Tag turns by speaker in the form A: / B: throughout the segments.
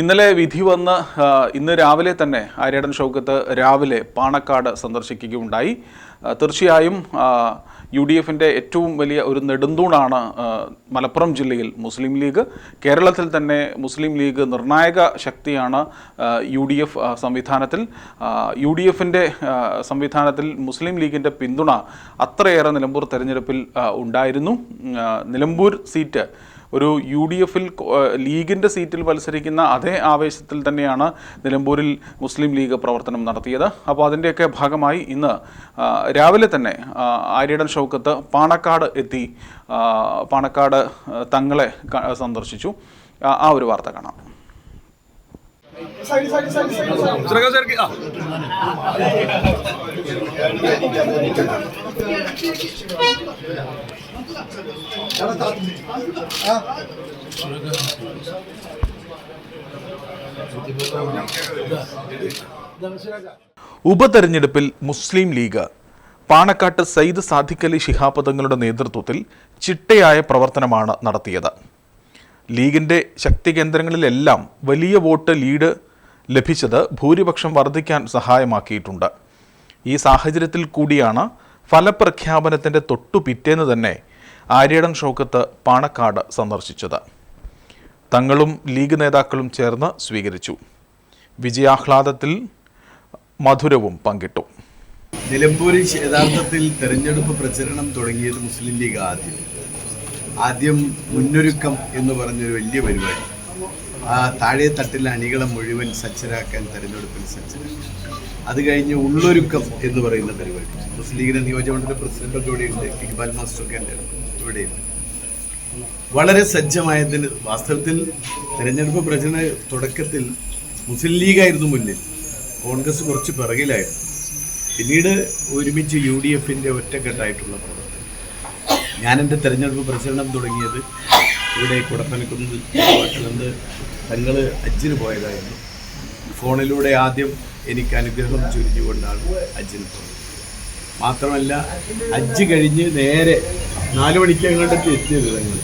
A: ഇന്നലെ വിധി വന്ന് ഇന്ന് രാവിലെ തന്നെ ആര്യടൻ ഷൗക്കത്ത് രാവിലെ പാണക്കാട് സന്ദർശിക്കുകയുണ്ടായി. തീർച്ചയായും യു ഡി എഫിന്റെ ഏറ്റവും വലിയ ഒരു നെടുന്തൂണാണ് മലപ്പുറം ജില്ലയിൽ മുസ്ലിം ലീഗ്. കേരളത്തിൽ തന്നെ മുസ്ലിം ലീഗ് നിർണായക ശക്തിയാണ് യു ഡി എഫ് സംവിധാനത്തിൽ. യു ഡി എഫിന്റെ സംവിധാനത്തിൽ മുസ്ലിം ലീഗിന്റെ പിന്തുണ അത്രയേറെ നിലമ്പൂർ തെരഞ്ഞെടുപ്പിൽ ഉണ്ടായിരുന്നു. നിലമ്പൂർ സീറ്റ് ഒരു യു ഡി എഫിൽ ലീഗിന്റെ സീറ്റിൽ മത്സരിക്കുന്ന അതേ ആവേശത്തിൽ തന്നെയാണ് നിലമ്പൂരിൽ മുസ്ലിം ലീഗ് പ്രവർത്തനം നടത്തിയത്. അപ്പോൾ അതിന്റെയൊക്കെ ഭാഗമായി ഇന്ന് രാവിലെ തന്നെ ആര്യടൻ ഷൗക്കത്ത് പാണക്കാട് എത്തി. പാണക്കാട് തങ്ങളെ സന്ദർശിച്ചു. ആ, ഒരു വാർത്ത കാണാം. ഉപതെരഞ്ഞെടുപ്പിൽ മുസ്ലിം ലീഗ് പാണക്കാട്ട് സയ്യിദ് സാദിഖലി അലി ശിഹാബ് തങ്ങളുടെ നേതൃത്വത്തിൽ ചിട്ടയായ പ്രവർത്തനമാണ് നടത്തിയത്. ലീഗിന്റെ ശക്തി കേന്ദ്രങ്ങളിലെല്ലാം വലിയ വോട്ട് ലീഡ് ലഭിച്ചത് ഭൂരിപക്ഷം വർദ്ധിക്കാൻ സഹായമാക്കിയിട്ടുണ്ട്. ഈ സാഹചര്യത്തിൽ കൂടിയാണ് ഫലപ്രഖ്യാപനത്തിന്റെ തൊട്ടു പിറ്റേന്ന് തന്നെ ആര്യടൻ ഷൗക്കത്ത് പാണക്കാട് സന്ദർശിച്ചത്. തങ്ങളും ലീഗ് നേതാക്കളും ചേർന്ന് സ്വീകരിച്ചു. വിജയാഹ്ലാദത്തിൽ മധുരവും പങ്കിട്ടു.
B: നിലമ്പൂരിൽ യഥാർത്ഥത്തിൽ തെരഞ്ഞെടുപ്പ് പ്രചരണം തുടങ്ങിയത് മുസ്ലിം ലീഗ് ആദ്യം. ആദ്യം മുന്നൊരുക്കം എന്ന് പറഞ്ഞൊരു വലിയ പരിപാടി. ആ താഴെ തട്ടിലെ അണികളെ മുഴുവൻ സജ്ജരാക്കാൻ തെരഞ്ഞെടുപ്പിൽ സജ്ജരാക്കി. അത് കഴിഞ്ഞ് ഉള്ളൊരുക്കം എന്ന് പറയുന്ന പരിപാടി. മുസ്ലിം ലീഗിന്റെ നിയോജകമണ്ഡല പ്രസിഡന്റൊക്കെ ഇവിടെയുണ്ട്. ഇക്ബാൽ മാസ്റ്ററൊക്കെ എന്റെ ഇവിടെയുണ്ട്. വളരെ സജ്ജമായതിന് വാസ്തവത്തിൽ തെരഞ്ഞെടുപ്പ് പ്രചരണ തുടക്കത്തിൽ മുസ്ലിം ലീഗായിരുന്നു മുന്നിൽ. കോൺഗ്രസ് കുറച്ച് പിറകിലായിരുന്നു. പിന്നീട് ഒരുമിച്ച് യു ഡി എഫിന്റെ ഒറ്റക്കെട്ടായിട്ടുള്ള പ്രവർത്തനം. ഞാൻ തെരഞ്ഞെടുപ്പ് പ്രചരണം തുടങ്ങിയത് ഇവിടെ കുടപ്പനക്കുന്ന് പട്ടണത്ത് തങ്ങൾ അജ്ജിന് പോയതായിരുന്നു. ഫോണിലൂടെ ആദ്യം എനിക്ക് അനുഗ്രഹം ചുരിഞ്ഞുകൊണ്ടാണ് അജ്ജിന് പോയത്. മാത്രമല്ല അജ് കഴിഞ്ഞ് നേരെ നാല് മണിക്ക് അങ്ങോട്ടൊക്കെ എത്തിയത് തങ്ങൾ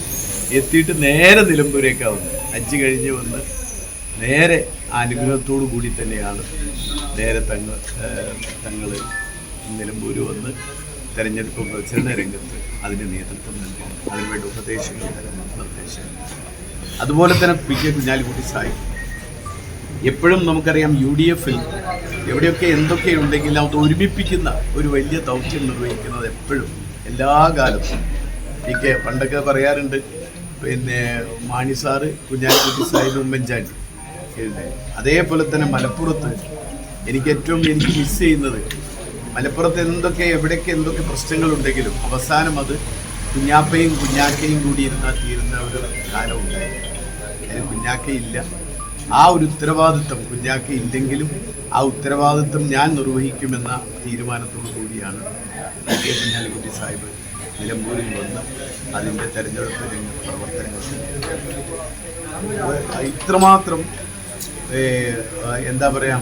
B: എത്തിയിട്ട് നേരെ നിലമ്പൂരേക്കാണ് വന്നത്. ഹജ്ജ് കഴിഞ്ഞ് വന്ന് നേരെ അനുഗ്രഹത്തോടു കൂടി തന്നെയാണ് നേരെ തങ്ങൾ തങ്ങൾ നിലമ്പൂർ വന്ന് തെരഞ്ഞെടുപ്പ് പ്രചരണ രംഗത്ത് അതിന് നേതൃത്വം നൽകി അതിനുവേണ്ട ഉപദേശങ്ങൾ തരുന്ന നിർദ്ദേശങ്ങൾ അതുപോലെ തന്നെ പി കെ കുഞ്ഞാലിക്കുട്ടി സാഹിബ് എപ്പോഴും നമുക്കറിയാം യു ഡി എഫിൽ എവിടെയൊക്കെ എന്തൊക്കെ ഉണ്ടെങ്കിലും അത് ഒരുമിപ്പിക്കുന്ന ഒരു വലിയ ദൗത്യം നിർവഹിക്കുന്നത് എപ്പോഴും എല്ലാ കാലത്തും. പി കെ പണ്ടൊക്കെ പറയാറുണ്ട് പിന്നെ മാണി സാറ് കുഞ്ഞാലിക്കുട്ടി സാഹിബ് ഉമ്മൻചാണ്ടി. അതേപോലെ തന്നെ മലപ്പുറത്ത് എനിക്ക് ഏറ്റവും എനിക്ക് മിസ് ചെയ്യുന്നത് മലപ്പുറത്ത് എന്തൊക്കെ എവിടെയൊക്കെ എന്തൊക്കെ പ്രശ്നങ്ങളുണ്ടെങ്കിലും അവസാനം അത് കുഞ്ഞാപ്പയും കുഞ്ഞാക്കയും കൂടി ഇരുന്നാൽ തീരുന്ന ഒരു കാലം അതിന് കുഞ്ഞാക്കയില്ല ആ ഒരു ഉത്തരവാദിത്വം കുഞ്ഞാക്ക ഇല്ലെങ്കിലും ആ ഉത്തരവാദിത്വം ഞാൻ നിർവഹിക്കുമെന്ന തീരുമാനത്തോടു കൂടിയാണ് കെ കുഞ്ഞാലിക്കുട്ടി സാഹിബ് നിലമ്പൂരിൽ വന്ന് അതിന്റെ തെരഞ്ഞെടുപ്പ് രംഗ പ്രവർത്തനങ്ങൾ ഇത്രമാത്രം എന്താ പറയുക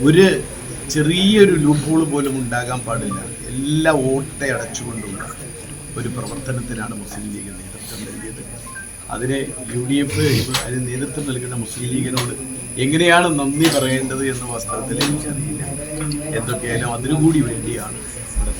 B: ഒരു ചെറിയൊരു ലൂപ്പോൾ പോലും ഉണ്ടാകാൻ പാടില്ല. എല്ലാ ഓട്ടയടച്ചുകൊണ്ടുള്ള ഒരു പ്രവർത്തനത്തിനാണ് മുസ്ലിം ലീഗ് നേതൃത്വം നൽകിയത്. അതിന് യു ഡി എഫ് അതിന് നേതൃത്വം നൽകുന്ന മുസ്ലിം ലീഗിനോട് എങ്ങനെയാണ് നന്ദി പറയേണ്ടത് എന്ന വാസ്തവത്തിൽ എനിക്കറിയില്ല എന്തൊക്കെയായാലും അതിനുകൂടി വേണ്ടിയാണ് ഇവിടെ